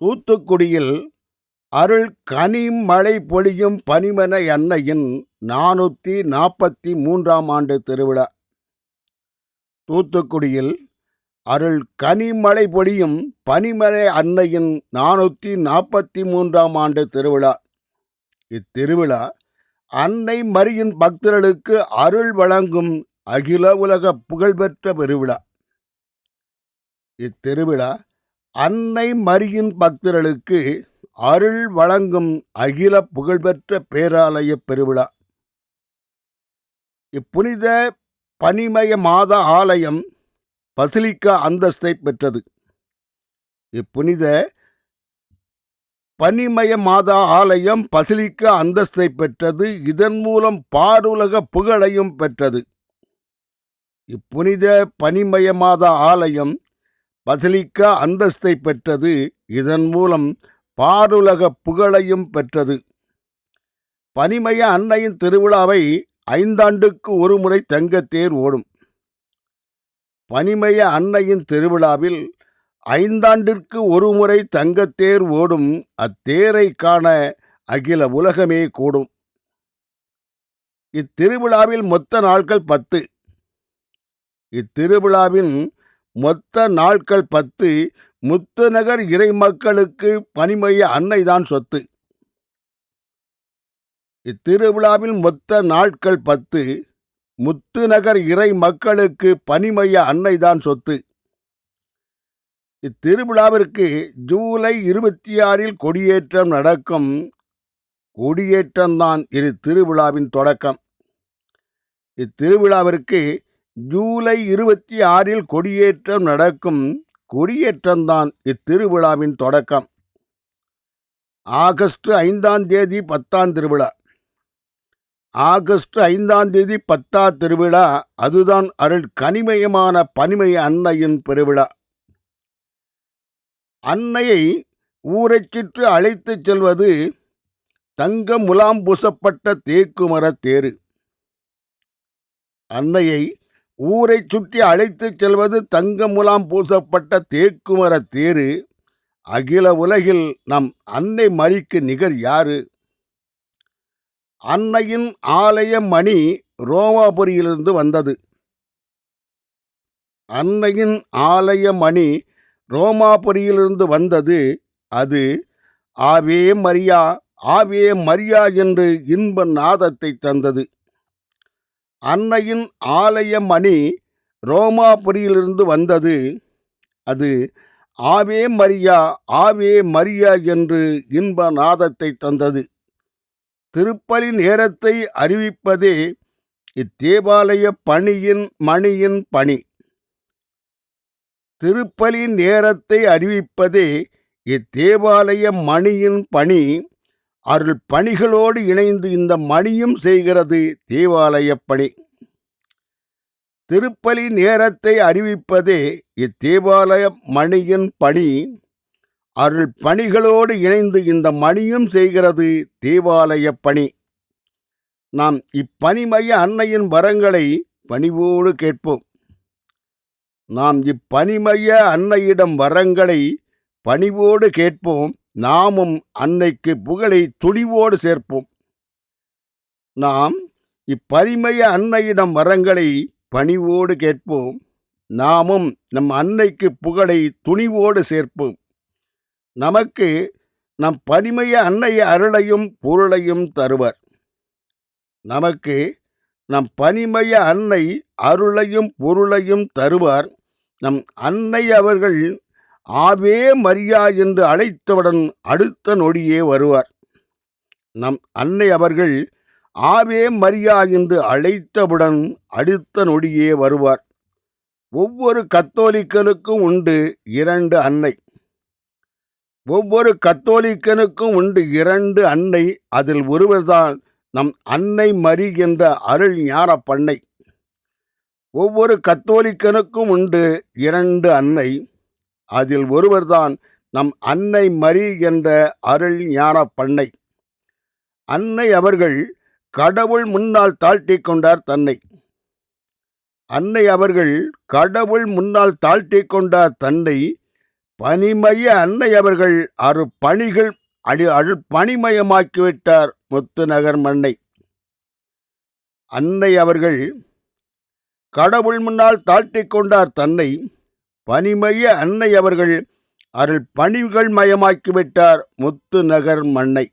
தூத்துக்குடியில் அருள் கனிமழை பொழியும் பனிமன அன்னையின் நானூற்றி நாற்பத்தி மூன்றாம் ஆண்டு திருவிழா. தூத்துக்குடியில் அருள் கனிமழை பொழியும் பனிமலை அன்னையின் நானூற்றி நாற்பத்தி மூன்றாம் ஆண்டு திருவிழா. இத்திருவிழா அன்னை மரியின் பக்தர்களுக்கு அருள் வழங்கும் அகில உலக புகழ்பெற்ற பெருவிழா. இத்திருவிழா அன்னை மரியின் பக்தர்களுக்கு அருள் வழங்கும் அகில புகழ்பெற்ற பேராலய பெருவிழா. இப்புனித பனிமய மாத ஆலயம் பசிலிக்கா அந்தஸ்தை பெற்றது. இப்புனித பனிமய மாதா ஆலயம் பசிலிக்கா அந்தஸ்தை பெற்றது. இதன் மூலம் பாருலக புகழையும் பெற்றது. இப்புனித பனிமய மாதா ஆலயம் பசிலிக்கா அந்தஸ்தை பெற்றது. இதன் மூலம் பாருலக புகழையும் பெற்றது. பனிமய அன்னையின் திருவிழாவை ஐந்தாண்டுக்கு ஒரு முறை தங்கத்தேர் ஓடும். பனிமய அன்னையின் திருவிழாவில் ஐந்தாண்டிற்கு ஒரு முறை தங்கத்தேர் ஓடும். அத்தேரை காண அகில உலகமே கூடும். இத்திருவிழாவில் மொத்த நாட்கள் பத்து. இத்திருவிழாவின் மொத்த நாட்கள் பத்து முத்துநகர் இறை மக்களுக்கு பனிமய அன்னைதான் சொத்து. இத்திருவிழாவில் மொத்த நாட்கள் பத்து முத்துநகர் இறை மக்களுக்கு பணிமைய அன்னைதான் சொத்து. இத்திருவிழாவிற்கு ஜூலை இருபத்தி ஆறில் கொடியேற்றம் நடக்கும் கொடியேற்றம்தான் இரு திருவிழாவின் தொடக்கம். இத்திருவிழாவிற்கு ஜூலை இருபத்தி ஆறில் கொடியேற்றம் நடக்கும் கொடியேற்றம்தான் இத்திருவிழாவின் தொடக்கம். ஆகஸ்ட் ஐந்தாம் தேதி பத்தாம் திருவிழா. ஆகஸ்ட் ஐந்தாம் தேதி பத்தா திருவிழா அதுதான் அருள் கனிமயமான பனிமய அன்னையின் பெருவிழா. அன்னையை ஊரைச் சுற்று அழைத்துச் செல்வது தங்க முலாம் பூசப்பட்ட தேக்குமரத் தேரு. அன்னையை ஊரைச் சுற்றி அழைத்துச் செல்வது தங்க முலாம் பூசப்பட்ட தேக்குமர தேரு. அகில உலகில் நம் அன்னை மரிக்கு நிகர் யாரு? அன்னையின் ஆலய மணி ரோமாபுரியிலிருந்து வந்தது. அன்னையின் ஆலய மணி ரோமாபுரியிலிருந்து வந்தது. அது ஆவே மரியா ஆவே மரியா என்று இன்ப நாதத்தை தந்தது. அன்னையின் ஆலய மணி ரோமாபுரியிலிருந்து வந்தது. அது ஆவே மரியா ஆவே மரியா என்று இன்ப நாதத்தை தந்தது. திருப்பலி நேரத்தை அறிவிப்பதே இத்தேவாலய பணியின் மணியின் பணி. திருப்பலி நேரத்தை அறிவிப்பதே இத்தேவாலய மணியின் பணி. அருள் பணிகளோடு இணைந்து இந்த மணியும் செய்கிறது தேவாலய பணி திருப்பலி நேரத்தை அறிவிப்பதே இத்தேவாலய மணியின் பணி. அருள் பணிகளோடு இணைந்து இந்த மணியும் செய்கிறது தேவாலய பணி நாம் இப்பணிமய அன்னையின் வரங்களை பணிவோடு கேட்போம். நாம் இப்பணிமய அன்னையிடம் வரங்களை பணிவோடு கேட்போம். நாமும் அன்னைக்கு புகழை துணிவோடு சேர்ப்போம். நாம் இப்பரிமய அன்னையிடம் வரங்களை பணிவோடு கேட்போம். நாமும் நம் அன்னைக்கு புகழை துணிவோடு சேர்ப்போம். நமக்கு நம் பரிமய அன்னைய அருளையும் பொருளையும் தருவர். நமக்கு நம் பனிமய அன்னை அருளையும் பொருளையும் தருவார். நம் அன்னை அவர்கள் ஆவே மரியா என்று அழைத்தவுடன் அடுத்த நொடியே வருவார். நம் அன்னை அவர்கள் ஆவே மரியா என்று அழைத்தவுடன் அடுத்த நொடியே வருவார். ஒவ்வொரு கத்தோலிக்கனுக்கும் உண்டு இரண்டு அன்னை. ஒவ்வொரு கத்தோலிக்கனுக்கும் உண்டு இரண்டு அன்னை. அதில் ஒருவர்தான் நம் அன்னை மரி என்ற அருள் ஞான பண்ணை ஒவ்வொரு கத்தோலிக்கனுக்கும் உண்டு இரண்டு அன்னை. அதில் ஒருவர்தான் நம் அன்னை மரி என்ற அருள் ஞான பண்ணை. அன்னை அவர்கள் கடவுள் முன்னால் தாழ்த்தி கொண்டார் தன்னை. அன்னை அவர்கள் கடவுள் முன்னால் தாழ்த்தி கொண்டார் தன்னை. பனிமய அன்னை அவர்கள் அரு பணிகள் அடி அழு பணிமயமாக்கிவிட்டார் முத்துநகர் மண்ணை. அன்னை அவர்கள் கடவுள் முன்னால் தாழ்த்தி கொண்டார் தன்னை. பனிமய அன்னை அவர்கள் அருள் பணிகள் மயமாக்கிவிட்டார் முத்து நகர் மண்ணை